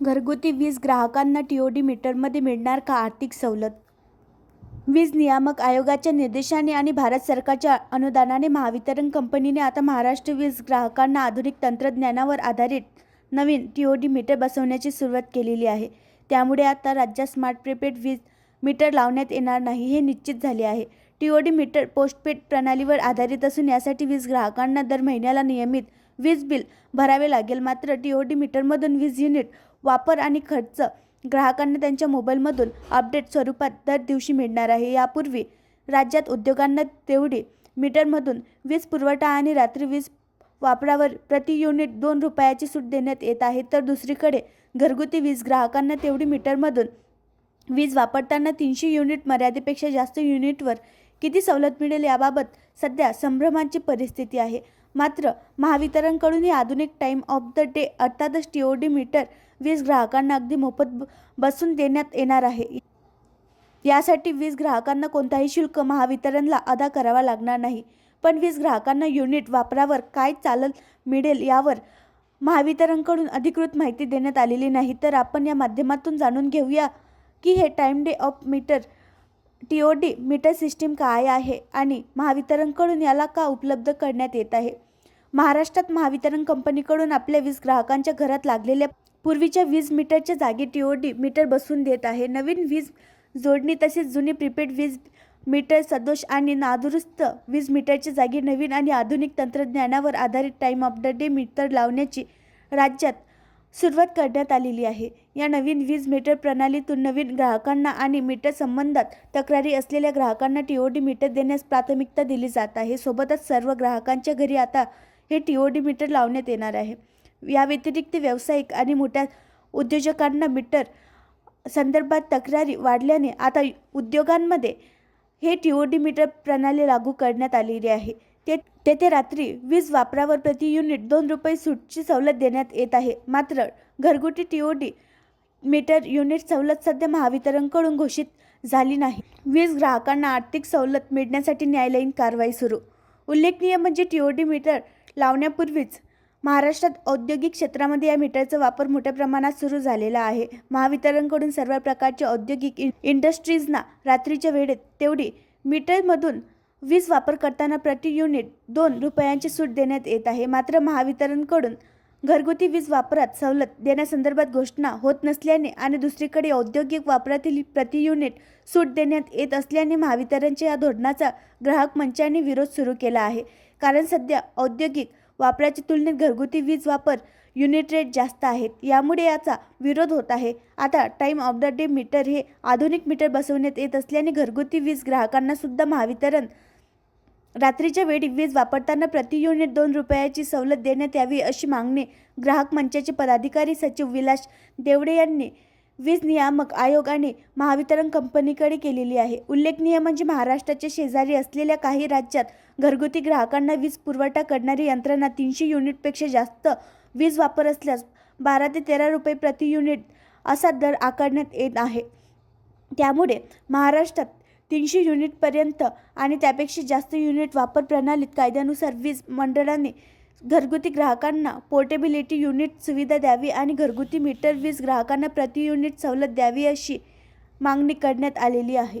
घरगुती वीज ग्राहकांना टीओडी मीटरमध्ये मिळणार का आर्थिक सवलत? वीज नियामक आयोगाच्या निर्देशाने आणि भारत सरकारच्या अनुदानाने महावितरण कंपनीने आता महाराष्ट्र वीज ग्राहकांना आधुनिक तंत्रज्ञानावर आधारित नवीन टीओडी मीटर बसवण्याची सुरुवात केलेली आहे. त्यामुळे आता राज्यात स्मार्ट प्रीपेड वीज मीटर लावण्यात येणार नाही हे निश्चित झाले आहे. टीओडी मीटर पोस्टपेड प्रणालीवर आधारित असून यासाठी वीज ग्राहकांना दर महिन्याला नियमित वीज बिल भरावे लागेल. मात्र टीओडी मीटरमधून वीज युनिट वापर आणि खर्च ग्राहकांना त्यांच्या मोबाईलमधून अपडेट स्वरूपात दर दिवशी मिळणार आहे. यापूर्वी राज्यात उद्योगांना तेवढी मीटरमधून वीज पुरवठा आणि रात्री वीज वापरावर प्रति युनिट दोन रुपयाची सूट देण्यात येत आहे. तर दुसरीकडे घरगुती वीज ग्राहकांना तेवढी मीटरमधून वीज वापरताना तीनशे युनिट मर्यादेपेक्षा जास्त युनिटवर किती सवलत मिळेल याबाबत सध्या संभ्रमाची परिस्थिती आहे. मात्र महावितरणकडून ही आधुनिक टाईम ऑफ द डे अर्थातच टी ओ डी मीटर वीज ग्राहकांना अगदी मोफत बसून देण्यात येणार आहे. यासाठी वीज ग्राहकांना कोणताही शुल्क महावितरणला अदा करावा लागणार नाही. पण वीज ग्राहकांना युनिट वापरावर काय चालल मिळेल यावर महावितरणकडून अधिकृत माहिती देण्यात आलेली नाही. तर आपण या माध्यमातून जाणून घेऊया की हे time day of meter T O D meter system काय आहे आणि महावितरणकडून याला का उपलब्ध करण्यात येत आहे? महाराष्ट्रात महावितरण कंपनीकडून आपल्या वीज ग्राहकांच्या घरात लागलेल्या पूर्वीच्या वीज मीटरच्या जागी टी ओ डी मीटर बसवून देत आहे. नवीन वीज जोडणी तसेच जुनी प्रीपेड वीज मीटर सदोष आणि नादुरुस्त वीज मीटरच्या जागी नवीन आणि आधुनिक तंत्रज्ञानावर आधारित time of the day meter लावण्याची राज्यात सुरुवात करण्यात आलेली आहे. या नवीन वीज मीटर प्रणालीतून नवीन ग्राहकांना आणि मीटर संबंधात तक्रारी असलेल्या ग्राहकांना टी ओ डी मीटर देण्यास प्राथमिकता दिली जात आहे. सोबतच सर्व ग्राहकांच्या घरी आता हे टी ओ डी मीटर लावण्यात येणार आहे. या व्यतिरिक्त व्यावसायिक आणि मोठ्या उद्योजकांना मीटर संदर्भात तक्रारी वाढल्याने आता उद्योगांमध्ये हे टी ओ डी मीटर प्रणाली लागू करण्यात आलेली आहे. ते तेथे रात्री वीज वापरावर प्रति युनिट दोन रुपये सूटची सवलत देण्यात येत आहे. मात्र घरगुती टीओडी मीटर युनिट सवलत सध्या महावितरणकडून घोषित झाली नाही. वीज ग्राहकांना आर्थिक सवलत मिळण्यासाठी न्यायालयीन कारवाई सुरू. उल्लेखनीय म्हणजे टीओडी मीटर लावण्यापूर्वीच महाराष्ट्रात औद्योगिक क्षेत्रामध्ये या मीटरचा वापर मोठ्या प्रमाणात सुरू झालेला आहे. महावितरणकडून सर्व प्रकारच्या औद्योगिक इंडस्ट्रीजना रात्रीच्या वेळेत तेवढी मीटरमधून वीज वापर करताना प्रति युनिट दोन रुपयांची सूट देण्यात येत आहे. मात्र महावितरणकडून घरगुती वीज वापरात सवलत देण्यासंदर्भात घोषणा होत नसल्याने आणि दुसरीकडे औद्योगिक वापरातील प्रति युनिट सूट देण्यात येत असल्याने महावितरणच्या या धोरणाचा ग्राहक मंचाने विरोध सुरू केला आहे. कारण सध्या औद्योगिक वापराच्या तुलनेत घरगुती वीज वापर युनिट रेट जास्त आहेत. यामुळे याचा विरोध होत आहे. आता time of the day meter हे आधुनिक मीटर बसवण्यात येत असल्याने घरगुती वीज ग्राहकांना सुद्धा महावितरण रात्रीच्या वेळी वीज वापरताना प्रति युनिट दोन रुपयाची सवलत देण्यात यावी अशी मागणी ग्राहक मंचाचे पदाधिकारी सचिव विलास देवडे यांनी वीज नियामक आयोग आणि महावितरण कंपनीकडे केलेली आहे. उल्लेखनीय म्हणजे महाराष्ट्राच्या शेजारी असलेल्या काही राज्यात घरगुती ग्राहकांना वीज पुरवठा करणारी यंत्रणा तीनशे युनिटपेक्षा जास्त वीज वापर असल्यास बारा ते तेरा रुपये प्रति युनिट असा दर आकारण्यात येत आहे. त्यामुळे महाराष्ट्रात तीनशे युनिटपर्यंत आणि त्यापेक्षा जास्त युनिट वापर प्रणालीत कायद्यानुसार वीज मंडळाने घरगुती ग्राहकांना पोर्टेबिलिटी युनिट सुविधा द्यावी आणि घरगुती मीटर वीज ग्राहकांना प्रति युनिट सवलत द्यावी अशी मागणी करण्यात आलेली आहे.